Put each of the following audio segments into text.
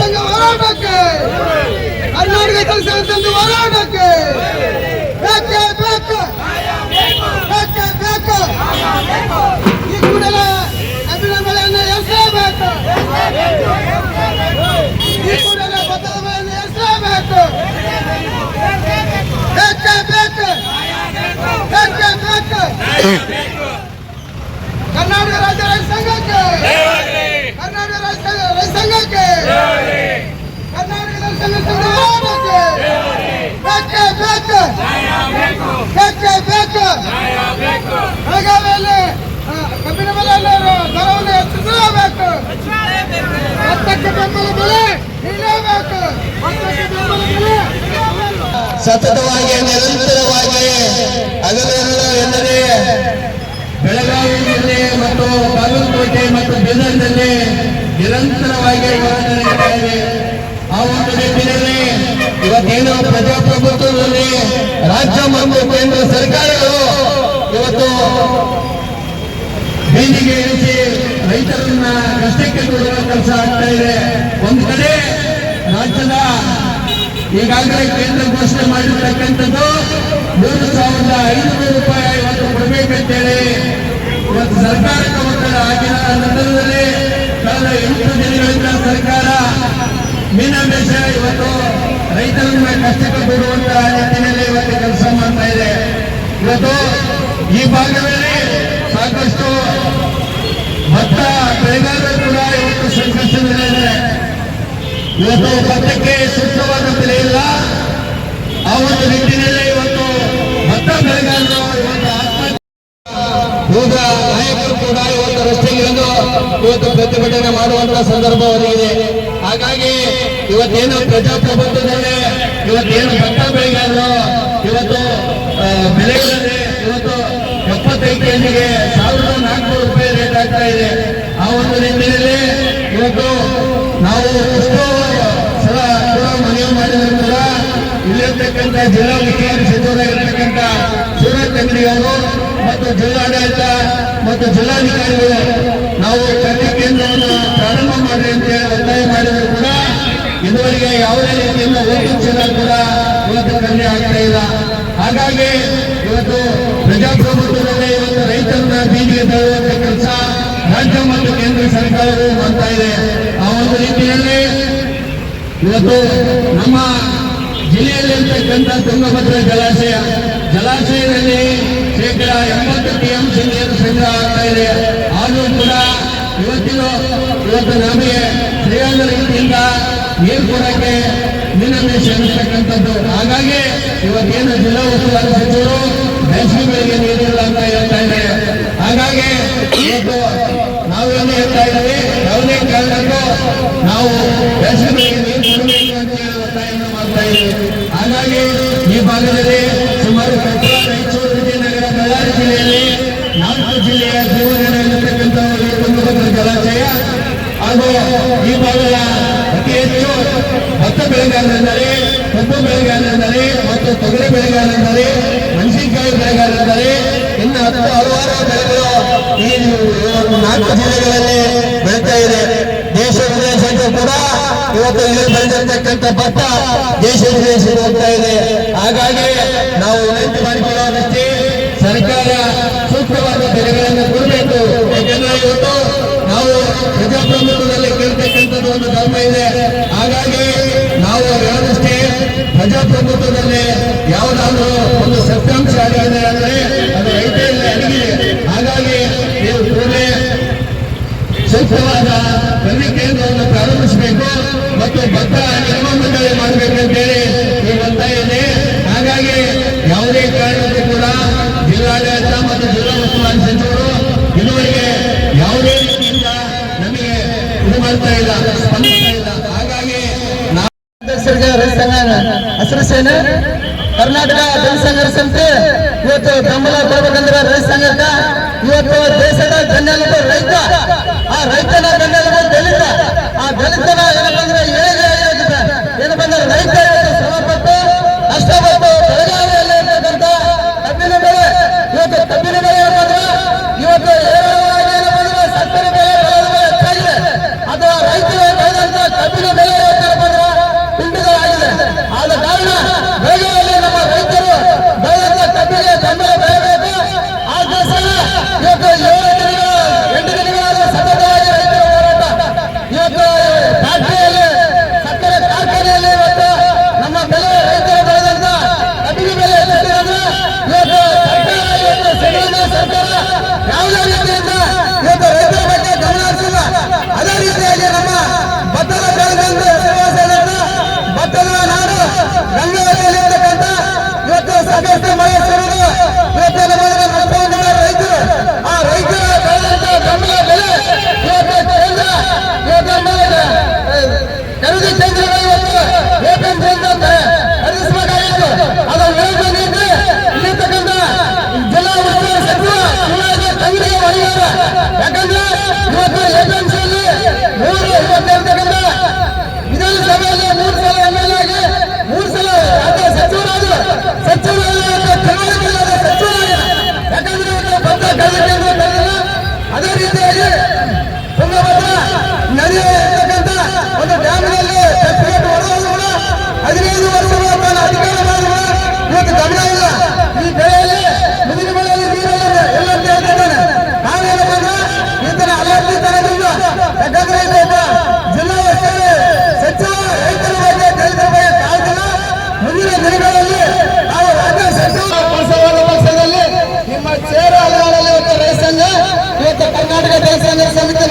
ಸಂಘ ಹೋರಾಟಕ್ಕೆ ಕರ್ನಾಟಕ ರೈತರ ಸಂಘ ಹೋರಾಟಕ್ಕೆ. ಬೇಕೇ ಬೇಕು ಈ ಕೂಡಲೇ ಕಬ್ಬಿನ ಬೆಲೆಯನ್ನು ಎಸಲೇಬೇಕು ಈ ಕೂಡಲೇ ಭತ್ತದ ಬೆಲೆಯನ್ನು ಎಸಲೇಬೇಕು ಬೇಕೇ, ಬೇಕು ಕರ್ನಾಟಕ ರಾಜ್ಯ ಸಂಘಕ್ಕೆ, ಕರ್ನಾಟಕ ಸಂಘಕ್ಕೆ ಕರ್ನಾಟಕ ರೈತ ಸಂಘ ಹೋರಾಟಕ್ಕೆ ಬೇಕೇ ಬೇಕು ಬೇಕೇ ಬೇಕು. ಸತತವಾಗಿ ನಿರಂತರವಾಗಿ ಹಗಲಿರುಳು ಎಂದರೆ ಬೆಳಗಾವಿ ಮತ್ತು ಬಾಗಲಕೋಟೆ ಮತ್ತು ಬೀದರ್ನಲ್ಲಿ ನಿರಂತರವಾಗಿ ಹೋರಾಟ ನಡೀತಾ ಆ ಒಂದು ನಿಟ್ಟಿನಲ್ಲಿ ಇವತ್ತೇನು ಪ್ರಜಾಪ್ರಭುತ್ವದಲ್ಲಿ ರಾಜ್ಯ ಮತ್ತು ಕೇಂದ್ರ ಸರ್ಕಾರಗಳು ಇವತ್ತು ಬೀದಿಗೆ ಇಳಿಸಿ ರೈತರನ್ನ ಕಷ್ಟಕ್ಕೆ ದೂಡುವ ಕೆಲಸ ಆಗ್ತಾ ಇದೆ. ಒಂದು ಕಡೆ ರಾಜ್ಯದ ಈಗಾಗಲೇ ಕೇಂದ್ರ ಘೋಷಣೆ ಮಾಡಿರ್ತಕ್ಕಂಥದ್ದು ಮೂರು ಸಾವಿರದ ಐನೂರು ರೂಪಾಯಿ ಇವತ್ತು ಕೊಡಬೇಕಂತೇಳಿ. ಇವತ್ತು ಸರ್ಕಾರಕ್ಕೆ ಒತ್ತಡ ಆಗಿನ ನಂತರದಲ್ಲಿ ಕಳೆದ ಎಂಟು ದಿನಗಳಿಂದ ಸರ್ಕಾರ ಮೀನಾಮೇಷ ಇವತ್ತು ರೈತರನ್ನ ಕಷ್ಟಕ್ಕೆ ದೂಡುವಂತಹ ನಿಟ್ಟಿನಲ್ಲಿ ಇವತ್ತು ಕೆಲಸ ಮಾಡ್ತಾ ಇದೆ. ಇವತ್ತು ಈ ಭಾಗದಲ್ಲಿ ಸಾಕಷ್ಟು ಭತ್ತ ಬೆಳೆಗಾರರು ಕೂಡ ಇವತ್ತು ಸಂಕಷ್ಟದಲ್ಲಿದೆ. ಇವತ್ತು ಭತ್ತಕ್ಕೆ ಸೂಕ್ತವಾದ ಬೆಲೆ ಇಲ್ಲ ಪ್ರತಿಭಟನೆ ಮಾಡುವಂತಹ ಸಂದರ್ಭ ಒದಗಿದೆ ಹಾಗಾಗಿ ಇವತ್ತೇನು ಪ್ರಜಾಪ್ರಭುತ್ವದಲ್ಲಿ, ಇವತ್ತೇನು ಭತ್ತ ಬೆಳೆಗಾರರು, ಇವತ್ತು ಬೆಳೆಗಳಲ್ಲಿ ಇವತ್ತು ಎಪ್ಪತ್ತೈದು ಕೆಜಿಗೆ ಸಾವಿರದ ನಾಲ್ಕುನೂರು ರೂಪಾಯಿ ರೇಟ್ ಆಗ್ತಾ ಇದೆ. ಆ ಒಂದು ನಿಟ್ಟಿನಲ್ಲಿ ಇವತ್ತು ನಾವು ಎಷ್ಟೋ ಸಲ ಮನವಿ ಮಾಡಿದ್ರು ಕೂಡ ಇಲ್ಲಿರ್ತಕ್ಕಂಥ ಜಿಲ್ಲಾ ಉಸ್ತುವಾರಿ ಸಚಿವರಾಗಿರ್ತಕ್ಕಂಥ ಅಂಗಡಿ ಅವರು ಮತ್ತು ಜಿಲ್ಲಾಡಳಿತ ಮತ್ತು ಜಿಲ್ಲಾಧಿಕಾರಿಗಳು ನಾವು ಕೃಷಿ ಕೇಂದ್ರವನ್ನು ಪ್ರಾರಂಭ ಮಾಡಿ ಅಂತ ಹೇಳಿ ಒತ್ತಾಯ ಮಾಡಿದ್ರು ಕೂಡ ಇದುವರೆಗೆ ಯಾವುದೇ ರೀತಿಯಿಂದ ಒಂದು ಚೀಲ ಕೂಡ ಇವತ್ತು ಕಮ್ಮಿ ಆಗ್ತಾ ಇಲ್ಲ. ಹಾಗಾಗಿ ಇವತ್ತು ಪ್ರಜಾಪ್ರಭುತ್ವದಲ್ಲಿ ಇವತ್ತು ರೈತರನ್ನ ಬೀದಿಗೆ ತಳ್ಳುವಂತ ಕೆಲಸ ರಾಜ್ಯ ಮತ್ತು ಕೇಂದ್ರ ಸರ್ಕಾರವು ಮಾಡ್ತಾ ಇದೆ. ಆ ಒಂದು ರೀತಿಯಲ್ಲಿ ಇವತ್ತು ನಮ್ಮ ಜಿಲ್ಲೆಯಲ್ಲಿರ್ತಕ್ಕಂಥ ತುಂಗಭದ್ರಾ ಜಲಾಶಯ ಜಲಾಶಯದಲ್ಲಿ ಶೇಕಡ ಎಂಬತ್ತು ಟಿಎಂಸಿ ನೀರು ಸಂಗ್ರಹ ಆಗ್ತಾ ಇದೆ. ಆದರೂ ಕೂಡ ಇವತ್ತಿನ ಇವತ್ತು ನಮಗೆ ಸರಿಯಾದ ರೀತಿಯಿಂದ ನೀರು ಕೊಡೋಕ್ಕೆ ವಿನಂತಿಸಿ ಅನ್ನಿಸ್ತಕ್ಕಂಥದ್ದು ಹಾಗಾಗಿ ಇವತ್ತೇನು ಜಿಲ್ಲಾ ಉಸ್ತುವಾರಿ ಸಚಿವರು ಬೇಸಿಗೆ ಬೆಳೆಗೆ ನೀರಿಲ್ಲ ಅಂತ ಹೇಳ್ತಾ ಇದೆ ಹಾಗಾಗಿ ಇವತ್ತು ನಾವೇನು ಹೇಳ್ತಾ ಇದ್ದೀವಿ? ಯಾವುದೇ ಕಾರಣಕ್ಕೂ ನಾವು ಬೇಸಿಗೆ ಬೆಳೆಗೆ ನೀರು ಕೊಡಬೇಕು ಅಂತ ಹೇಳಿ ಒತ್ತಾಯವನ್ನು ಮಾಡ್ತಾ ಇದ್ದೀವಿ. ಹಾಗಾಗಿ ಈ ಭಾಗದಲ್ಲಿ ರಾಯಚೂರು ವಿಜಯನಗರ ಬಳ್ಳಾರಿ ಜಿಲ್ಲೆಯಲ್ಲಿ ನಾಲ್ಕು ಜಿಲ್ಲೆಯ ಜೀವನದಲ್ಲಿರ್ತಕ್ಕಂಥ ತುಂಗಭದ್ರಾ ಜಲಾಶಯ ಹಾಗೂ ಈ ಭಾಗದ ಅತಿ ಹೆಚ್ಚು ಭತ್ತ ಬೆಳೆಗಾರರೆಂದರೆ ಕಬ್ಬು ಬೆಳೆಗಾರರೆಂದರೆ ಮತ್ತು ತೊಗರಿ ಬೆಳೆಗಾರರೆಂದರೆ ಮೆಣಸಿನಕಾಯಿ ಬೆಳೆಗಾರರೆಂದರೆ ಇನ್ನು ಹತ್ತು ಹಲವಾರು ಬೆಳೆಗಳು ಈ ನಾಲ್ಕು ಜಿಲ್ಲೆಗಳಲ್ಲಿ ಬೆಳೀತಾ ಇದೆ. ದೇಶ ವಿದೇಶಕ್ಕೂ ಕೂಡ ಇವತ್ತು ಇಲ್ಲಿ ಬಂದಿರತಕ್ಕಂಥ ಭತ್ತ ದೇಶ ವಿದೇಶಕ್ಕೆ ಹೋಗ್ತಾ ಇದೆ. ಹಾಗಾಗಿ ನಾವು ವಿನಂತಿ ಮಾಡಿಕೊಳ್ಳುವಷ್ಟೇ ಸರ್ಕಾರ ಸೂಕ್ತವಾದ ಬೆಲೆಗಳನ್ನು ಕೊಡಬೇಕು. ಯಾಕೆಂದ್ರೆ ಇವತ್ತು ನಾವು ಪ್ರಜಾಪ್ರಭುತ್ವದಲ್ಲಿ ಕೇಳ್ತಕ್ಕಂಥದ್ದು ಒಂದು ಧರ್ಮ ಇದೆ. ಹಾಗಾಗಿ ನಾವು ಹೇಳೋದಷ್ಟೇ, ಪ್ರಜಾಪ್ರಭುತ್ವದಲ್ಲಿ ಯಾವುದಾದ್ರೂ ಒಂದು ಸತ್ಯಾಂಶ ಆಗಿದೆ ಅಂದ್ರೆ ಅದು ರೈತರಲ್ಲಿ ಅಡಗಿದೆ. ಹಾಗಾಗಿ ನೀವು ಕೂಡಲೇ ಸೂಕ್ತವಾದ ಕರ್ನಾಟಕ ಜನಸಂಘ ಸಂಸ್ಥೆ ಇವತ್ತು ಬೆಂಬಲ ಕೊಡ್ಬೇಕಂದ್ರೆ ರೈತ ಸಂಘಕ್ಕ ಇವತ್ತು ದೇಶದ ಬೆನ್ನೆಲುಬು ರೈತ. ಆ ರೈತನ ಬೆನ್ನೆಲುಬು ದಲಿತ. ಆ ದಲಿತನ ಅಲವಾಡಲ್ಲಿ ಇವತ್ತು ಕರ್ನಾಟಕ ಸಂಘ ಸಮಿತಿ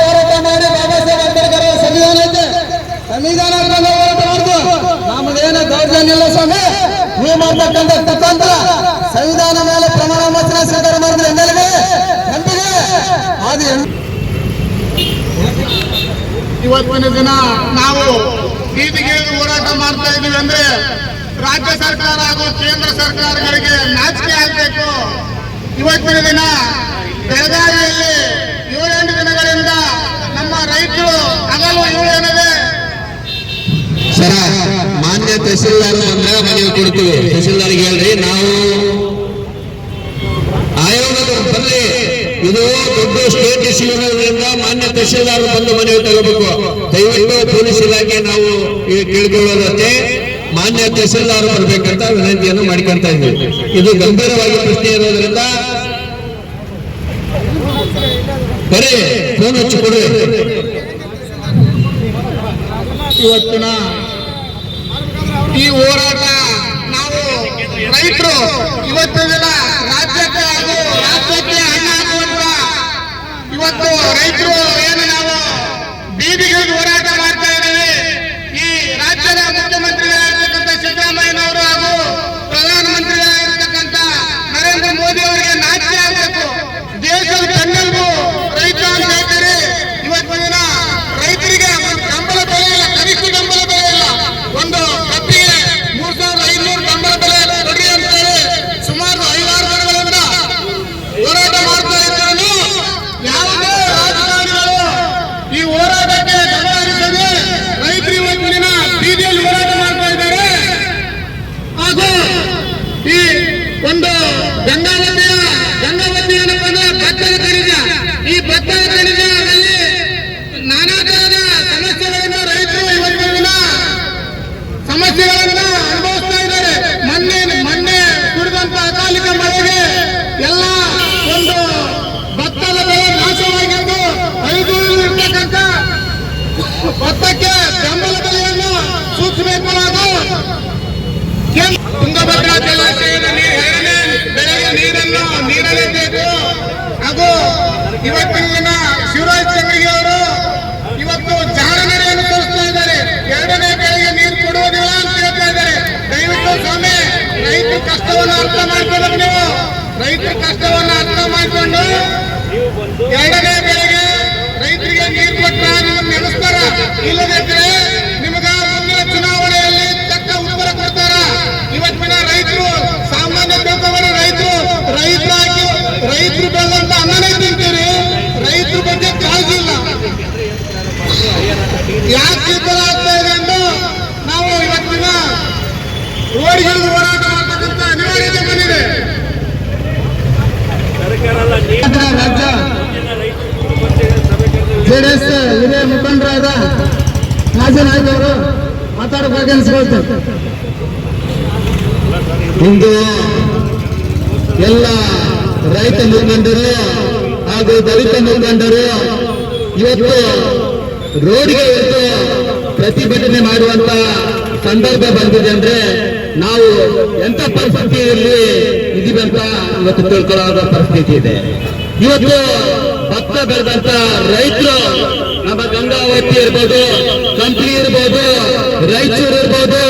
ಹೋರಾಟ ಮಾಡಿ ಸಂವಿಧಾನ ದೌರ್ಜನ್ಯ ಇಲ್ಲ ಸ್ವಾಮಿ. ನೀವು ಮೇಲೆ ಪ್ರಮಾಣ ವಚನ ಸ್ವೀಕಾರ ಮಾಡಿದ್ರೆ ಅದು ಇವತ್ತಿನ ದಿನ ನಾವು ಬೀದಿಗೆ ಹೋರಾಟ ಮಾಡ್ತಾ ಇದ್ದೀವಿ ಅಂದ್ರೆ ರಾಜ್ಯ ಸರ್ಕಾರ ಹಾಗೂ ಕೇಂದ್ರ ಸರ್ಕಾರಗಳಿಗೆ ನಾಚಿಕೆ ಆಗಬೇಕು. ಇವತ್ತಿನ ದಿನ ಬೆಳಗಾವಿಯಲ್ಲಿ ಏಳೆಂಟು ದಿನಗಳಿಂದ ನಮ್ಮ ರೈತರು ಹಗಲು ಏನೇನಿದೆ ಸರ, ಮಾನ್ಯ ತಹಸೀಲ್ದಾರ್ ಅಂದ್ರೆ ಮನವಿ ಕೊಡ್ತೀವಿ. ತಹಸೀಲ್ದಾರ್ಗೆ ಹೇಳ್ರಿ, ನಾವು ಆಯೋಗದ ಇದು ದೊಡ್ಡ ಸ್ಟೇಟ್ ಇಶ್ಯೂ ಮಾನ್ಯ ತಹಸೀಲ್ದಾರ್ ಬಂದು ಮನವಿ ತಗೋಬೇಕು. ದಯವಿಟ್ಟು ಪೊಲೀಸ್ ಇಲಾಖೆ ನಾವು ಕೇಳ್ಕೊಳ್ಳೋದಷ್ಟೇ. ಮಾನ್ಯ ತಹಸೀಲ್ದಾರ್ ಬರ್ಬೇಕಂತ ವಿನಂತಿಯನ್ನು ಮಾಡ್ಕೊಂತ ಇದ್ದೀವಿ ಇದು ಗಂಭೀರವಾಗಿ ಪ್ರಶ್ನೆ ಇರೋದ್ರಿಂದ ಬರೀ ಫೋನ್ ಹಚ್ಚಿಕೊಡು ಇವತ್ತಿನ ಈ ಹೋರಾಟ ನಾವು ರೈತರು ಇವತ್ತು ದಿನ ರಾಜ್ಯಕ್ಕೆ ಹಾಗೂ ರಾಜ್ಯಕ್ಕೆ ಅನ್ನ ಹಾಕುವಂತ ಇವತ್ತು ರೈತರು ಏನು ನಾವು ಬೀದಿಗೆ ಹೋರಾಟ ಮಾಡ್ತಾ ಇದ್ದೀವಿ ಈ ರಾಜ್ಯದ ಮುಖ್ಯಮಂತ್ರಿಗಳಾಗಿರ್ತಕ್ಕಂಥ ಸಿದ್ದರಾಮಯ್ಯನವರು ಹಾಗೂ ಪ್ರಧಾನಮಂತ್ರಿಗಳಾಗಿರ್ತಕ್ಕಂಥ ನರೇಂದ್ರ ಮೋದಿ ಅವರಿಗೆ ನಾಚಿಕೆ ಆಗಬೇಕು ದೇಶದ ಬೆನ್ನೆಲುಬು ರೈತ ಅಂತ ಹೇಳ್ತಾರೆ ಇವತ್ತು ದಿನ ರೈತರಿಗೆ ಒಂದು ಬೆಂಬಲ ಬೆಲೆ ಇಲ್ಲ ಕನಿಷ್ಠ ಬೆಂಬಲ ಬೆಲೆ ಇಲ್ಲ ಒಂದು ಕಬ್ಬಿಗೆ ಮೂರ್ ಸಾವಿರದ ಐನೂರು ಬೆಂಬಲ ಬೆಲೆ ಕೊಡ್ರಿ ಅಂತ ಹೇಳಿ ಸುಮಾರು ಐದಾರು ದಿನಗಳಿಂದ ಹೋರಾಟ ಮಾಡ್ತಾ ಇದ್ರು ಯಾವುದೇ ರಾಜಕಾರಣಿಗಳು ಈ ಹೋರಾಟಕ್ಕೆ ಗಮನ ಹರಿಸದೆ ರೈತರು ಇವತ್ತು ದಿನ ಬೀದಿಯಲ್ಲಿ ಹೋರಾಟ ಮಾಡ್ತಾ ಇದ್ದಾರೆ ಹಾಗೂ ಈ ಒಂದು ಗಂಗಾವತಿಯ ಗಂಗಾವತಿ ಏನಪ್ಪ ಅಂದ್ರೆ ಭತ್ತದ ಖನಿಜ ಈ ಭತ್ತದ ಖನಿಜದಲ್ಲಿ ನಾನಾ ತರಹದ ಸಮಸ್ಯೆಗಳಿಂದ ರೈತರು ಇವತ್ತಿನ ದಿನ ಸಮಸ್ಯೆಗಳನ್ನ ಅನುಭವಿಸ್ತಾ ಇದ್ದಾರೆ ಮೊನ್ನೆ ಮೊನ್ನೆ ಸುರಿದಂತ ಅಕಾಲಿಕ ಮಳೆಗೆ ಎಲ್ಲ ಒಂದು ಭತ್ತದ ಬೆಳೆ ನಾಶವಾಗಿದ್ದು ಐದು ಇರ್ತಕ್ಕಂಥ ಭತ್ತಕ್ಕೆ ಬೆಂಬಲ ಬೆಲೆಯನ್ನು ಸೂಚಿಸಬೇಕು ಹಾಗೂ ಕೇಂದ್ರ ತುಂಗಭದ್ರಾ ಜಲಾಶಯದ ಎರಡನೇ ಬೆಳೆಗೆ ನೀರನ್ನು ನೀಡಲೇಬೇಕು. ಹಾಗೂ ಇವತ್ತಿನ ಶಿವರಾಜ್ ಚಂದ್ರಿಗೆ ಅವರು ಇವತ್ತು ಜಾಣನೆಯನ್ನು ತೋರಿಸ್ತಾ ಇದ್ದಾರೆ. ಎರಡನೇ ಬೆಳೆಗೆ ನೀರು ಕೊಡುವುದಿಲ್ಲ ಅಂತ ಹೇಳ್ತಾ ಇದ್ದಾರೆ. ದಯವಿಟ್ಟು ಸ್ವಾಮಿ, ರೈತರ ಕಷ್ಟವನ್ನು ಅರ್ಥ ಮಾಡ್ಕೋಬೇಕು ನೀವು. ರೈತರ ಕಷ್ಟವನ್ನು ಅರ್ಥ ಮಾಡಿಕೊಂಡು ಎರಡನೇ ಬೆಳೆಗೆ ರೈತರಿಗೆ ನೀರು ಕೊಟ್ಟ ನೆನೆಸ್ತಾರ ಇಲ್ಲದಿದ್ರೆ ನಿಮಗ ಮುಂದಿನ ಚುನಾವಣೆಯಲ್ಲಿ ತಕ್ಕ ಉತ್ತರ ಕೊಡ್ತಾರ ಇವತ್ತಿನ ರೈತರು ಸಾಮಾನ್ಯ ತಿಳ್ಕೊಂಡ್ರೆ ರೈತರು ರೈತರಾಗಿ ರೈತರು ಬೆಳೆದಂತ ಅನ್ನನೇ ತಿಂತೀರಿ ರೈತರ ಬಗ್ಗೆ ಕಾಳಜಿ ಇಲ್ಲ ಯಾಕೆ ಈ ತರ ಆಗ್ತಾ ಇದೆ ಎಂದು ನಾವು ಇವತ್ತಿನ ರೋಡ್ಗಿಳಿದು ಹೋರಾಟ ಮಾಡ್ತಕ್ಕಂಥ ಅನಿವಾರ್ಯತೆ ಬಂದಿದೆ ರಾಜ್ಯ ಜೆಡಿಎಸ್ ಹಿರಿಯ ಮುಖಂಡರಾದ ನಾಜಿ ನಾಯ್ಕ ಅವರು ಮಾತಾಡಬೇಕು ಅನ್ಸ್ಕೊಳ್ತಾರೆ ಇಂದು ಎಲ್ಲ ರೈತ ಮುಖಂಡರು ಹಾಗೂ ದಲಿತ ಮುಖಂಡರು ಇವತ್ತು ರೋಡ್ಗೆ ಇವತ್ತು ಪ್ರತಿಭಟನೆ ಮಾಡುವಂತ ಸಂದರ್ಭ ಬಂದಿದೆ ಅಂದ್ರೆ ನಾವು ಎಂತ ಪರಿಸ್ಥಿತಿಯಲ್ಲಿ ಇದೀವಂತ ಇವತ್ತು ತಿಳ್ಕೊಳ್ಳೋ ಪರಿಸ್ಥಿತಿ ಇದೆ. ಇವತ್ತು ಭತ್ತ ಬೆಳೆದಂತ ರೈತರು ನಮ್ಮ ಗಂಗಾವತಿ ಇರ್ಬೋದು, ಕಂಪ್ಲಿ ಇರ್ಬೋದು ರೈತರು ಇರ್ಬೋದು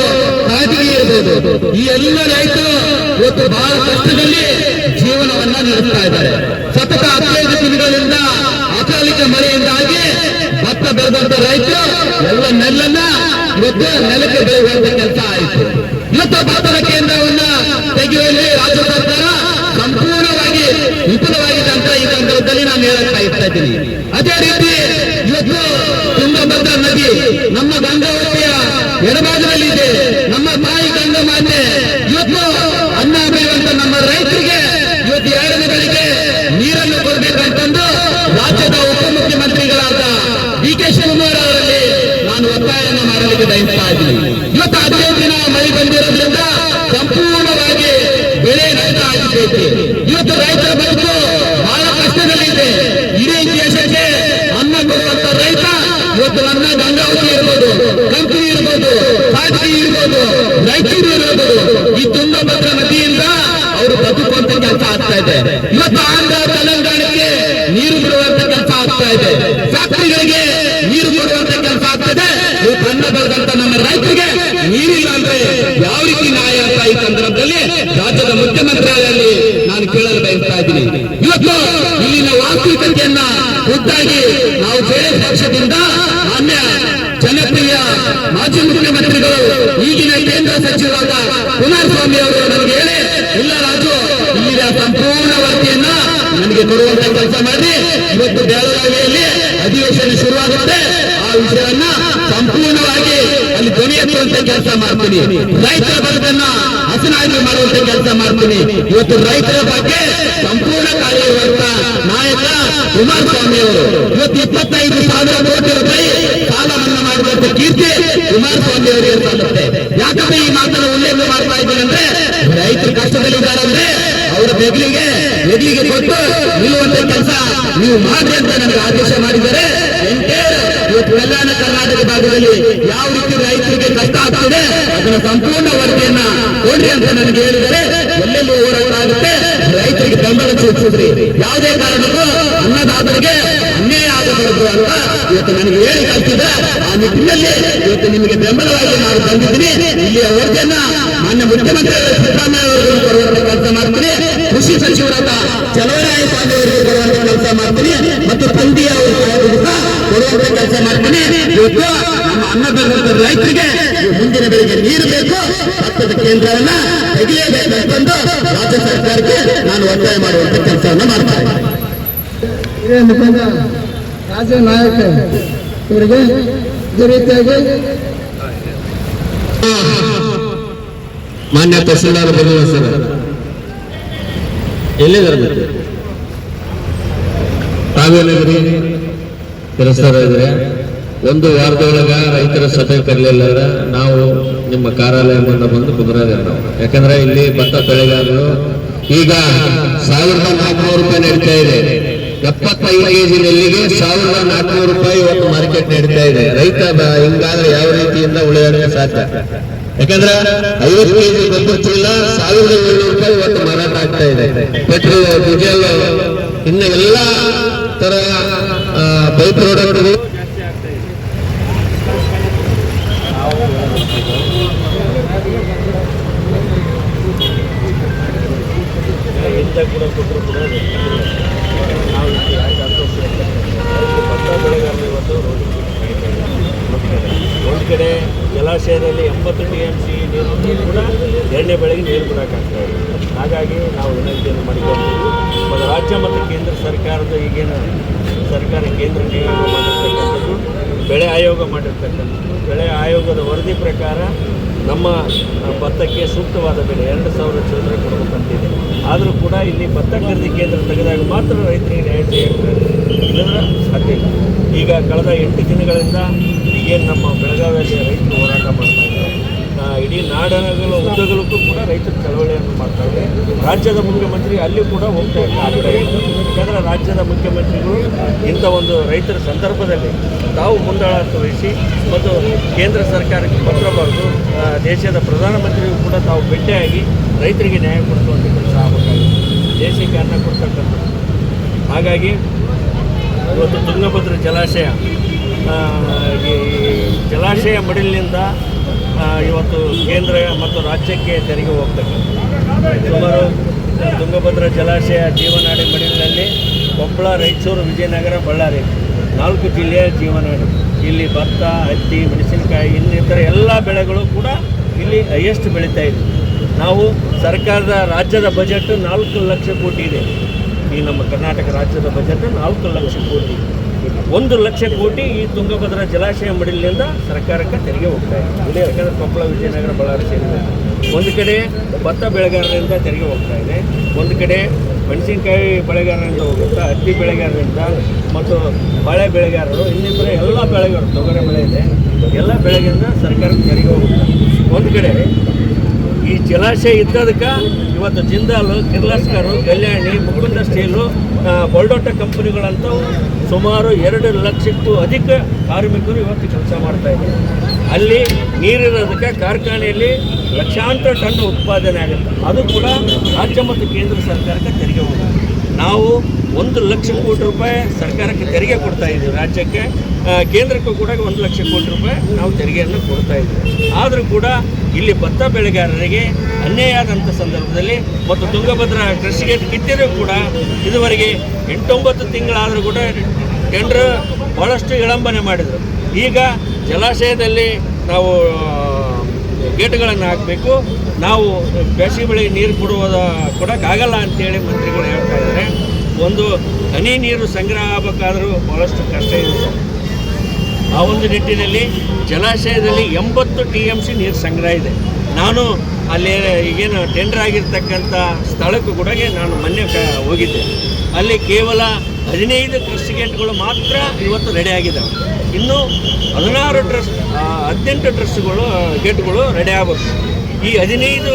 ಈ ಎಲ್ಲ ರೈತರು ಇವತ್ತು ಬಹಳ ಕಷ್ಟದಲ್ಲಿ ಜೀವನವನ್ನ ನಡೆಸ್ತಾ ಇದ್ದಾರೆ. ಸತತ ಹದಿನೈದು ದಿನಗಳಿಂದ ಅಕಾಲಿಕ ಮಳೆಯಿಂದಾಗಿ ಭತ್ತ ಬೆಳೆದಂತ ರೈತರು ಎಲ್ಲ ನೆಲ್ಲನ್ನ ಇವತ್ತು ನೆಲಕ್ಕೆ ಬೆಳೆಯುವಂತ ಕೆಲಸ ಆಯಿತು. ಇವತ್ತು ಭತ್ತದ ಕೇಂದ್ರವನ್ನ ತೆಗೆಯುವಲ್ಲಿ ರಾಜ್ಯ ಸರ್ಕಾರ ಸಂಪೂರ್ಣವಾಗಿ ವಿಫಲವಾಗಿದೆ ಅಂತ ಈ ಸಂದರ್ಭದಲ್ಲಿ ನಾನು ಹೇಳಕ್ ಬಯಸ್ತಾ ಇದ್ದೀನಿ ಅದೇ ರೀತಿ ಇವತ್ತು ತುಂಗಭದ್ರಾ ನದಿ ನಮ್ಮ ಗಂಗಾವತಿಯ ಎಡಭಾಗದಲ್ಲಿದೆ ನಮ್ಮ ತಾಯಿ ಗಂಗಾ ಮಾತೆ ಇವತ್ತು ಅನ್ನ ಬೆಳೆಯುವಂತ ನಮ್ಮ ರೈತರಿಗೆ ಇವತ್ತು ಎರಡನೇ ಬೆಳೆಗೆ ನೀರನ್ನು ಕೊಡಬೇಕಂತಂದು ರಾಜ್ಯದ ಉಪಮುಖ್ಯಮಂತ್ರಿಗಳಾದ ಡಿ ಕೆ ಶಿವಕುಮಾರ್ ಅವರಲ್ಲಿ ನಾನು ಒತ್ತಾಯವನ್ನು ಮಾಡಲಿಕ್ಕೆ ಬಯಸ್ತಾ ಇದ್ದೀನಿ ಇವತ್ತು ಹದಿನೈದು ದಿನ ಮಳೆ ಬಂದಿರೋದ್ರಿಂದ ಸಂಪೂರ್ಣವಾಗಿ ಬೆಳೆ ನಷ್ಟ ಆಗಿದ್ದೈತಿ ಇವತ್ತು ರೈತರ ಬದುಕು ಬಹಳ ಕಷ್ಟದಲ್ಲಿದೆ ಇಡೀ ದೇಶಕ್ಕೆ ಅನ್ನ ಕೊಡುವಂತ ರೈತ ಇವತ್ತು ಅನ್ನ ಗಂಗಾವತಿ ಇರ್ಬೋದು, ಕಂಪನಿ ಇರ್ಬೋದು ಖಾಸಗಿ ಇರ್ಬೋದು, ರೈತರು ಇರ್ಬೋದು, ಈ ತುಂಗಭದ್ರಾ ನದಿಯಿಂದ ಅವರು ಬದುಕುವಂತ ಕೆಲಸ ಆಗ್ತಾ ಇದೆ. ಇವತ್ತು ಆಂಧ್ರ, ತೆಲಂಗಾಣಕ್ಕೆ ನೀರು ಬಿಡುವಂತ ಕೆಲಸ ಆಗ್ತಾ ಇದೆ. ಫ್ಯಾಕ್ಟರಿಗಳಿಗೆ ನೀರು ಬಿಡುವಂತ ಕೆಲಸ ಇದೆ. ಇವತ್ತು ಅನ್ನ ಬೆಳೆದಂತ ನಮ್ಮ ರೈತರಿಗೆ ನೀರಿಲ್ಲ ಅಂದ್ರೆ ಯಾವ ರೀತಿ ನ್ಯಾಯ ಅಂತ ಈ ಸಂದರ್ಭದಲ್ಲಿ ರಾಜ್ಯದ ಮುಖ್ಯಮಂತ್ರಿಗಳಲ್ಲಿ ನಾನು ಕೇಳಲು ಬಯಸ್ತಾ ಇದ್ದೀನಿ. ಇವತ್ತು ಇಲ್ಲಿನ ವಾಸ್ತವಿಕತೆಯನ್ನ ಖುದ್ದಾಗಿ ನಾವು ಬೇರೆ ಪಕ್ಷದಿಂದ ಮಾಜಿ ಮುಖ್ಯಮಂತ್ರಿಗಳು, ಈಗಿನ ಕೇಂದ್ರ ಸಚಿವರಾದ ಕುಮಾರಸ್ವಾಮಿ ಅವರು ನನಗೆ ಹೇಳಿ, ಇಲ್ಲ ರಾಜು, ಇಲ್ಲಿನ ಸಂಪೂರ್ಣ ವರದಿಯನ್ನ ನನಗೆ ಕೊಡುವಂತ ಕೆಲಸ ಮಾಡಿ ಇವತ್ತು ಬೆಳಗಾವಿಯಲ್ಲಿ ಅಧಿವೇಶನ ಶುರುವಾಗುತ್ತೆ. ಆ ವಿಷಯವನ್ನ ಸಂಪೂರ್ಣವಾಗಿ ಅಲ್ಲಿ ಧ್ವನಿ ಎತ್ತುವಂತ ಕೆಲಸ ಮಾಡ್ತೀನಿ. ರೈತರ ಬದುಕನ್ನ ಹಸನಾಗಿ ಮಾಡುವಂತ ಕೆಲಸ ಮಾಡ್ತೀನಿ. ಇವತ್ತು ರೈತರ ಬಗ್ಗೆ ಸಂಪೂರ್ಣ ಕಾರ್ಯನಿರ್ವಹಿಸುವ ನಾಯಕ ಕುಮಾರಸ್ವಾಮಿ ಅವರು. ಇವತ್ತು ಇಪ್ಪತ್ತೈದು ಸಾವಿರ ಕೋಟಿ ರೂಪಾಯಿ ಸಾಲ ಮನ್ನಾ ಮಾಡಿದಂತ ಕೀರ್ತಿ ಕುಮಾರಸ್ವಾಮಿ ಅವರಿಗೆ ಸಲ್ಲುತ್ತೆ ಯಾಕಂದ್ರೆ ಈ ಮಾತನ್ನು ಉಲ್ಲೇಖ ಮಾಡ್ತಾ ಇದ್ದೀನಿ ಅಂದ್ರೆ, ರೈತರು ಕಷ್ಟದಲ್ಲಿದ್ದಾರೆ ಅಂದ್ರೆ ಅವರ ಬೆಗಲಿಗೆ ಬೆಗ್ಲಿಗೆ ಕೊಟ್ಟು ನಿಲ್ಲುವಂತ ಕೆಲಸ ನೀವು ಮಾಡ್ರಿ ಅಂತ ನನಗೆ ಆದೇಶ ಮಾಡಿದ್ದಾರೆ. ಇವತ್ತು ಕಲ್ಯಾಣ ಕರ್ನಾಟಕ ಭಾಗದಲ್ಲಿ ಯಾವ ರೀತಿ ರೈತರಿಗೆ ಕಷ್ಟ ಆಗ್ತದೆ ಅದರ ಸಂಪೂರ್ಣ ವರದಿಯನ್ನ ಕೊಡ್ರಿ ಅಂತ ನನಗೆ ಹೇಳಿದರೆ ಎಲ್ಲೆಲ್ಲೂ ಹೋರಾಟ ಯಾವುದೇ ಕಾರಣಕ್ಕೂ ಅನ್ನದಾತರಿಗೆ ಅನ್ಯಾಯ ಆಗಬಾರದು ಅಂತ ಇವತ್ತು ನನಗೆ ಹೇಳಿ ಕಳಿಸಿದ್ರೆ ಆ ನಿಟ್ಟಿನಲ್ಲಿ ಇವತ್ತು ನಿಮಗೆ ಬೆಂಬಲವಾಗಿ ನಾನು ಬಂದಿದ್ದೀನಿ. ಇಲ್ಲಿಯ ವರದಿಯನ್ನ ಮಾನ್ಯ ಮುಖ್ಯಮಂತ್ರಿ ಸಿದ್ದರಾಮಯ್ಯ ಅವರಿಗೆ ಕೆಲಸ ಮಾಡ್ತೀನಿ. ಕೃಷಿ ಸಚಿವರಾದ ಚಲವರಾಯ ಸ್ವಾಮಿ ಅವರಿಗೆ ಕೊಡುವಂತ ಕೆಲಸ ಮಾಡ್ತೀನಿ. ಮತ್ತು ತಂದಿ ಅವರು ಕೆಲಸ ಮಾಡ್ತೀನಿ. ಇವತ್ತು ನಮ್ಮ ಅನ್ನದ ರೈತರಿಗೆ ಮುಂದಿನ ಬೆಳೆಗೆ ನೀರು ಬೇಕು ಭತ್ತದ ಕೇಂದ್ರವನ್ನ ತೆಗೆಯಬೇಕೆಂದು ರಾಜ್ಯ ಸರ್ಕಾರಕ್ಕೆ ನಾನು ಒತ್ತಾಯ ಮಾಡುವಂತ ಕೆಲಸವನ್ನು ಮಾಡ್ತಾ ಇದ್ದೇನೆ. ಮುಖಂಡ ರಾಜ್ಯ ನಾಯಕ ಇವರಿಗೆ ಇದೇ ರೀತಿಯಾಗಿ ಮಾನ್ಯ ತಹಸೀಲ್ದಾರ್ ಬರುವ ಸರ್. ಎಲ್ಲಿದ್ದಾರೆ ಮತ್ತೆ ತಾವೇನಿದ್ರಿ ಕೆಲಸದಾರ ಇದ್ರೆ ಒಂದು ವಾರದೊಳಗ ರೈತರ ಸಭೆ ಕರೀಲಿಲ್ಲ ನಾವು ನಿಮ್ಮ ಕಾರ್ಯಾಲಯ ಮುಂದೆ ಬಂದು ಕುದುರೋದೇ ನಾವು. ಯಾಕಂದ್ರೆ ಇಲ್ಲಿ ಭತ್ತ ಬೆಳೆಗಾರರು ಈಗ ಸಾವಿರದ ನಾಲ್ಕುನೂರು ರೂಪಾಯಿ ನಡೀತಾ ಇದೆ. ಎಪ್ಪತ್ತೈದು ಕೆಜಿ ನೆಲ್ಲಿಗೆ ಸಾವಿರದ ನಾಲ್ಕುನೂರು ರೂಪಾಯಿ ಇವತ್ತು ಮಾರ್ಕೆಟ್ ನಡೀತಾ ಇದೆ. ರೈತ ಹಿಂಗಾದ್ರೆ ಯಾವ ರೀತಿಯಿಂದ ಉಳಿಯೋದಕ್ಕೆ ಸಾಧ್ಯ? ಯಾಕಂದ್ರೆ ಐವತ್ತು ಕೆಜಿ ಗೊಬ್ಬರ ಚೀಲ ಸಾವಿರದ ಏಳ್ನೂರು ರೂಪಾಯಿ ಇವತ್ತು ಮಾರಾಟ ಆಗ್ತಾ ಇದೆ. ಪೆಟ್ರೋಲ್, ಡೀಸೆಲ್, ಇನ್ನು ಎಲ್ಲ ತರ ಬೈ ಪ್ರಾಡಕ್ಟ್ಗಳು ಕೂಡ ಕೊಟ್ಟರು ಕೂಡ ನಾವು ಭತ್ತ ಬೆಳೆಗಾರರು ಇವತ್ತು ಒಂದು ಕಡೆ ಜಲಾಶಯದಲ್ಲಿ ಎಂಬತ್ತು ಟಿ ಎಂ ಸಿ ನೀರು ಕೂಡ ಎರಡನೇ ಬೆಳೆಗೆ ನೀರು ಬಿಡೋಕ್ಕಾಗ್ತಾ ಇದೆ ಹಾಗಾಗಿ ನಾವು ವಿನಂತಿಯನ್ನು ಮಾಡಿಕೊಳ್ತೀವಿ. ಮತ್ತು ರಾಜ್ಯ ಮತ್ತು ಕೇಂದ್ರ ಸರ್ಕಾರದ ಈಗೇನು ಸರ್ಕಾರ ಕೇಂದ್ರ ನಿಯೋಗ ಮಾಡಿರ್ತಕ್ಕಂಥದ್ದು, ಬೆಳೆ ಆಯೋಗ ಮಾಡಿರ್ತಕ್ಕಂಥದ್ದು. ಬೆಳೆ ಆಯೋಗದ ವರದಿ ಪ್ರಕಾರ ನಮ್ಮ ಭತ್ತಕ್ಕೆ ಸೂಕ್ತವಾದ ಬೆಲೆ ಎರಡು ಸಾವಿರ ಚಿಲ್ಲರೆ ಕೊಡಬೇಕಂತಿದೆ. ಆದರೂ ಕೂಡ ಇಲ್ಲಿ ಭತ್ತ ಖರೀದಿ ಕೇಂದ್ರ ತೆಗೆದಾಗ ಮಾತ್ರ ರೈತರಿಗೆ ನ್ಯಾಯ ಸಿಗುತ್ತೆ. ಸಾಧ್ಯ ಈಗ ಕಳೆದ ಎಂಟು ದಿನಗಳಿಂದ ಈಗೇನು ನಮ್ಮ ಬೆಳಗಾವಿಯಲ್ಲಿ ರೈತರು ಹೋರಾಟ ಮಾಡ್ತಾ ಇದ್ದಾರೆ. ಆ, ಇಡೀ ನಾಡಗಳ ಉದ್ದಗಲಕ್ಕೂ ಕೂಡ ರೈತರ ಚಳವಳಿಯನ್ನು ಮಾಡ್ತಾ ಇದೆ ರಾಜ್ಯದ ಮುಖ್ಯಮಂತ್ರಿ ಅಲ್ಲಿ ಕೂಡ ಹೋಗ್ತಾ ಆಗ್ತಾ ಇದೆ ಯಾಕಂದರೆ ರಾಜ್ಯದ ಮುಖ್ಯಮಂತ್ರಿಗಳು ಇಂಥ ಒಂದು ರೈತರ ಸಂದರ್ಭದಲ್ಲಿ ತಾವು ಮುಂದಾಳತ್ವ ವಹಿಸಿ ಮತ್ತು ಕೇಂದ್ರ ಸರ್ಕಾರಕ್ಕೆ ಪತ್ರ ಬರೆದು ದೇಶದ ಪ್ರಧಾನಮಂತ್ರಿಗೂ ಕೂಡ ತಾವು ಭೇಟಿಯಾಗಿ ರೈತರಿಗೆ ನ್ಯಾಯ ಕೊಡಿಸುವಂಥ ಕೆಲಸ ಆಗಬೇಕಾಗಿದೆ ದೇಶಕ್ಕೆ ಅನ್ನ ಕೊಡ್ತಕ್ಕಂಥದ್ದು. ಹಾಗಾಗಿ ಇವತ್ತು ತುಂಗಭದ್ರ ಜಲಾಶಯ ಈ ಜಲಾಶಯ ಮಡಿಲಿನಿಂದ ಇವತ್ತು ಕೇಂದ್ರ ಮತ್ತು ರಾಜ್ಯಕ್ಕೆ ತೆರಿಗೆ ಹೋಗ್ತಕ್ಕಂಥ ಸುಮಾರು ತುಂಗಭದ್ರಾ ಜಲಾಶಯ ಜೀವನಾಡಿ ಮಡಿಲಿನಲ್ಲಿ ಕೊಪ್ಪಳ, ರಾಯಚೂರು, ವಿಜಯನಗರ, ಬಳ್ಳಾರಿ ನಾಲ್ಕು ಜಿಲ್ಲೆಯ ಜೀವನಾಡಿ. ಇಲ್ಲಿ ಭತ್ತ, ಹತ್ತಿ, ಮೆಣಸಿನಕಾಯಿ ಇನ್ನಿತರ ಎಲ್ಲ ಬೆಳೆಗಳು ಕೂಡ ಇಲ್ಲಿ ಹೈಯೆಸ್ಟ್ ಬೆಳೀತಾ ಇದೆ. ನಾವು ಸರ್ಕಾರದ ರಾಜ್ಯದ ಬಜೆಟ್ ನಾಲ್ಕು ಲಕ್ಷ ಕೋಟಿ ಇದೆ. ಈ ನಮ್ಮ ಕರ್ನಾಟಕ ರಾಜ್ಯದ ಬಜೆಟ್ ನಾಲ್ಕು ಲಕ್ಷ ಕೋಟಿ ಒಂದು ಲಕ್ಷ ಕೋಟಿ ಈ ತುಂಗಭದ್ರಾ ಜಲಾಶಯ ಮಡಿಲಿನಿಂದ ಸರ್ಕಾರಕ್ಕೆ ತೆರಿಗೆ ಹೋಗ್ತಾ ಇದೆ. ಯಾಕಂದರೆ ಕೊಪ್ಪಳ, ವಿಜಯನಗರ, ಬಳ್ಳಾರಿ ಸೇರಿದೆ ಒಂದು ಕಡೆ ಭತ್ತ ಬೆಳೆಗಾರರಿಂದ ತೆರಿಗೆ ಹೋಗ್ತಾ ಇದೆ. ಒಂದು ಕಡೆ ಮೆಣಸಿನಕಾಯಿ ಬೆಳೆಗಾರರಿಂದ ಹೋಗುತ್ತಾ, ಹತ್ತಿ ಬೆಳೆಗಾರರಿಂದ ಮತ್ತು ಬಾಳೆ ಬೆಳೆಗಾರರು, ಇನ್ನಿಬ್ಬರ ಎಲ್ಲ ಬೆಳೆಗಾರರು, ತೊಗರೆ ಬೆಳೆ ಇದೆ. ಎಲ್ಲ ಬೆಳೆಗಿಂದ ಸರ್ಕಾರಕ್ಕೆ ತೆರಿಗೆ ಹೋಗುತ್ತೆ. ಒಂದು ಕಡೆ ಈ ಜಲಾಶಯ ಇದ್ದದಕ್ಕೆ ಇವತ್ತು ಜಿಂದಾಲ್, ಕಿರ್ಲಾಸ್ಕರು ಕಲ್ಯಾಣಿ ಮುಕುಂದ ಸ್ಟೀಲು ಬಲ್ಡೋಟ ಕಂಪನಿಗಳಂತವು ಸುಮಾರು ಎರಡು ಲಕ್ಷಕ್ಕೂ ಅಧಿಕ ಕಾರ್ಮಿಕರು ಇವತ್ತು ಕೆಲಸ ಮಾಡ್ತಾ ಇದ್ದಾರೆ. ಅಲ್ಲಿ ನೀರಿರೋದಕ್ಕೆ ಕಾರ್ಖಾನೆಯಲ್ಲಿ ಲಕ್ಷಾಂತರ ಟನ್ ಉತ್ಪಾದನೆ ಆಗುತ್ತೆ. ಅದು ಕೂಡ ರಾಜ್ಯ ಮತ್ತು ಕೇಂದ್ರ ಸರ್ಕಾರಕ್ಕೆ ತೆರಿಗೆ ಹೋಗುತ್ತೆ. ನಾವು ಒಂದು ಲಕ್ಷ ಕೋಟಿ ರೂಪಾಯಿ ಸರ್ಕಾರಕ್ಕೆ ತೆರಿಗೆ ಕೊಡ್ತಾ ಇದ್ದೀವಿ. ರಾಜ್ಯಕ್ಕೆ ಕೇಂದ್ರಕ್ಕೂ ಕೂಡ ಒಂದು ಲಕ್ಷ ಕೋಟಿ ರೂಪಾಯಿ ನಾವು ತೆರಿಗೆಯನ್ನು ಕೊಡ್ತಾ ಇದ್ದೀವಿ. ಆದರೂ ಕೂಡ ಇಲ್ಲಿ ಭತ್ತ ಬೆಳೆಗಾರರಿಗೆ ಅನ್ಯಾಯ ಆದಂಥ ಸಂದರ್ಭದಲ್ಲಿ ಮತ್ತು ತುಂಗಭದ್ರಾ ಕೃಷಿಗೇಟ್ ಕಿತ್ತಿದ್ರೂ ಕೂಡ ಇದುವರೆಗೆ ಎಂಟೊಂಬತ್ತು ತಿಂಗಳಾದರೂ ಕೂಡ ಟೆಂಡರ್ ಭಾಳಷ್ಟು ವಿಳಂಬನೆ ಮಾಡಿದರು. ಈಗ ಜಲಾಶಯದಲ್ಲಿ ನಾವು ಗೇಟ್ಗಳನ್ನು ಹಾಕಬೇಕು. ನಾವು ಬೇಸಿಗೆ ಬೆಳೆಗೆ ನೀರು ಕೊಡುವುದ ಕೊಡೋಕ್ಕಾಗಲ್ಲ ಅಂತೇಳಿ ಮಂತ್ರಿಗಳು ಹೇಳ್ತಾ ಇದ್ದಾರೆ. ಒಂದು ಹನಿ ನೀರು ಸಂಗ್ರಹ ಆಗಬೇಕಾದರೂ ಭಾಳಷ್ಟು ಕಷ್ಟ ಇದೆ ಆ ಒಂದು ನಿಟ್ಟಿನಲ್ಲಿ ಜಲಾಶಯದಲ್ಲಿ ಎಂಬತ್ತು ಟಿ ಎಂ ಸಿ ನೀರು ಸಂಗ್ರಹ ಇದೆ. ನಾನು ಅಲ್ಲಿ ಈಗೇನು ಟೆಂಡರ್ ಆಗಿರ್ತಕ್ಕಂಥ ಸ್ಥಳಕ್ಕೂ ಕೂಡ ನಾನು ಮೊನ್ನೆ ಹೋಗಿದ್ದೆ. ಅಲ್ಲಿ ಕೇವಲ ಹದಿನೈದು ಟ್ರಸ್ಟ್ ಗೇಟ್ಗಳು ಮಾತ್ರ ಇವತ್ತು ರೆಡಿ ಆಗಿದ್ದಾವೆ ಇನ್ನು ಹದಿನಾರು ಟ್ರಸ್ ಆ, ಹದಿನೆಂಟು ಟ್ರಸ್ಟ್ಗಳು ಗೇಟ್ಗಳು ರೆಡಿ ಆಗಬೇಕು. ಈ ಹದಿನೈದು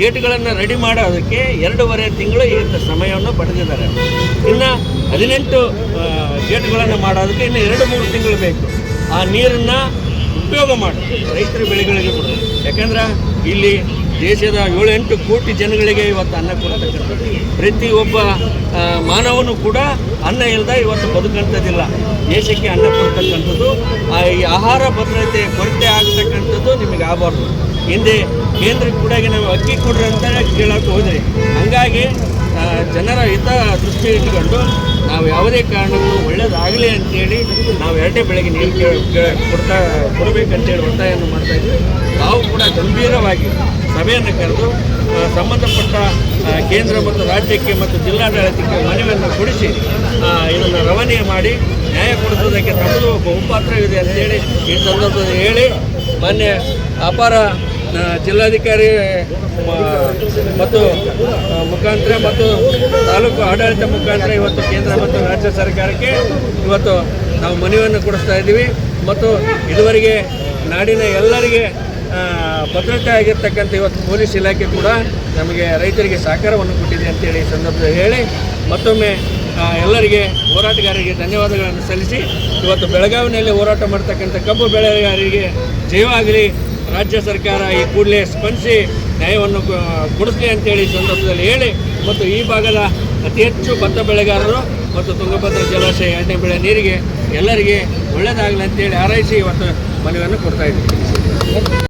ಗೇಟ್ಗಳನ್ನು ರೆಡಿ ಮಾಡೋದಕ್ಕೆ ಎರಡೂವರೆ ತಿಂಗಳು ಈ ಸಮಯವನ್ನು ಪಡೆದಿದ್ದಾರೆ. ಇನ್ನು ಹದಿನೆಂಟು ಗೇಟ್ಗಳನ್ನು ಮಾಡೋದಕ್ಕೆ ಇನ್ನು ಎರಡು ಮೂರು ತಿಂಗಳು ಬೇಕು. ಆ ನೀರನ್ನು ಉಪಯೋಗ ಮಾಡಿ, ರೈತರ ಬೆಳೆಗಳಿಗೆ ಕೊಡೋದು ಯಾಕಂದ್ರೆ ಇಲ್ಲಿ ದೇಶದ ಏಳೆಂಟು ಕೋಟಿ ಜನಗಳಿಗೆ ಇವತ್ತು ಅನ್ನ ಕೊಡತಕ್ಕಂಥದ್ದು. ಪ್ರತಿ ಒಬ್ಬ ಮಾನವನು ಕೂಡ ಅನ್ನ ಇಲ್ಲದ ಇವತ್ತು ಬದುಕಂಥದ್ದಿಲ್ಲ ದೇಶಕ್ಕೆ ಅನ್ನ ಕೊಡ್ತಕ್ಕಂಥದ್ದು. ಈ ಆಹಾರ ಭದ್ರತೆ, ಕೊರತೆ ಆಗ್ತಕ್ಕಂಥದ್ದು ನಿಮಗೆ ಆಗಬಾರ್ದು. ಹಿಂದೆ ಕೇಂದ್ರಕ್ಕೆ ಕೂಡ ನಾವು ಅಕ್ಕಿ ಕೊಡ್ರಿ ಅಂತ ಕೇಳೋಕೆ ಹೋದ್ರಿ, ಹಂಗಾಗಿ ಜನರ ಹಿತ ದೃಷ್ಟಿ ಇಟ್ಕೊಂಡು ನಾವು ಯಾವುದೇ ಕಾರಣಕ್ಕೂ ಒಳ್ಳೇದಾಗಲಿ ಅಂತೇಳಿ ನಾವು ಎರಡೇ ಬೆಳಗ್ಗೆ ನೀರು ಕೊಡ್ತಾ ಕೊಡಬೇಕಂತೇಳಿ ಒತ್ತಾಯವನ್ನು ಮಾಡ್ತಾ ಇದ್ವಿ. ನಾವು ಕೂಡ ಗಂಭೀರವಾಗಿ ಸಭೆಯನ್ನು ಕರೆದು ಸಂಬಂಧಪಟ್ಟ ಕೇಂದ್ರ ಮತ್ತು ರಾಜ್ಯಕ್ಕೆ ಮತ್ತು ಜಿಲ್ಲಾಡಳಿತಕ್ಕೆ ಮನವಿಯನ್ನು ಕೊಡಿಸಿ ಇದನ್ನು ರವಾನೆ ಮಾಡಿ, ನ್ಯಾಯ ಕೊಡಿಸೋದಕ್ಕೆ ನಮ್ಮದು ಬಹುಪಾತ್ರವಿದೆ ಅಂತೇಳಿ ಈ ಸಂದರ್ಭದಲ್ಲಿ ಹೇಳಿ ಮೊನ್ನೆ ಅಪಾರ ಜಿಲ್ಲಾಧಿಕಾರಿ ಮತ್ತು ಮುಖಾಂತರ ಮತ್ತು ತಾಲೂಕು ಆಡಳಿತ ಮುಖಾಂತರ ಇವತ್ತು ಕೇಂದ್ರ ಮತ್ತು ರಾಜ್ಯ ಸರ್ಕಾರಕ್ಕೆ ಇವತ್ತು ನಾವು ಮನವಿಯನ್ನು ಕೊಡಿಸ್ತಾ ಇದ್ದೀವಿ. ಮತ್ತು ಇದುವರೆಗೆ ನಾಡಿನ ಎಲ್ಲರಿಗೆ ಭದ್ರತೆ ಆಗಿರ್ತಕ್ಕಂಥ ಇವತ್ತು ಪೊಲೀಸ್ ಇಲಾಖೆ ಕೂಡ ನಮಗೆ ರೈತರಿಗೆ ಸಹಕಾರವನ್ನು ಕೊಟ್ಟಿದೆ ಅಂತೇಳಿ ಈ ಸಂದರ್ಭದಲ್ಲಿ ಹೇಳಿ ಮತ್ತೊಮ್ಮೆ ಎಲ್ಲರಿಗೆ ಹೋರಾಟಗಾರರಿಗೆ ಧನ್ಯವಾದಗಳನ್ನು ಸಲ್ಲಿಸಿ ಇವತ್ತು ಬೆಳಗಾವಿನಲ್ಲಿ ಹೋರಾಟ ಮಾಡ್ತಕ್ಕಂಥ ಕಬ್ಬು ಬೆಳೆಗಾರರಿಗೆ ಜಯವಾಗಲಿ. ರಾಜ್ಯ ಸರ್ಕಾರ ಈ ಕೂಡಲೇ ಸ್ಪಂದಿಸಿ ನ್ಯಾಯವನ್ನು ಕೊಡಿಸಲಿ ಅಂತೇಳಿ ಸಂದರ್ಭದಲ್ಲಿ ಹೇಳಿ ಮತ್ತು ಈ ಭಾಗದ ಅತಿ ಹೆಚ್ಚು ಭತ್ತ ಬೆಳೆಗಾರರು ಮತ್ತು ತುಂಗಭದ್ರ ಜಲಾಶಯ ಎಣ್ಣೆ ಬೆಳೆ ನೀರಿಗೆ ಎಲ್ಲರಿಗೆ ಒಳ್ಳೆಯದಾಗಲಿ ಅಂತೇಳಿ ಹಾರೈಸಿ ಇವತ್ತು ಮನವಿಯನ್ನು ಕೊಡ್ತಾ ಇದ್ದೀವಿ.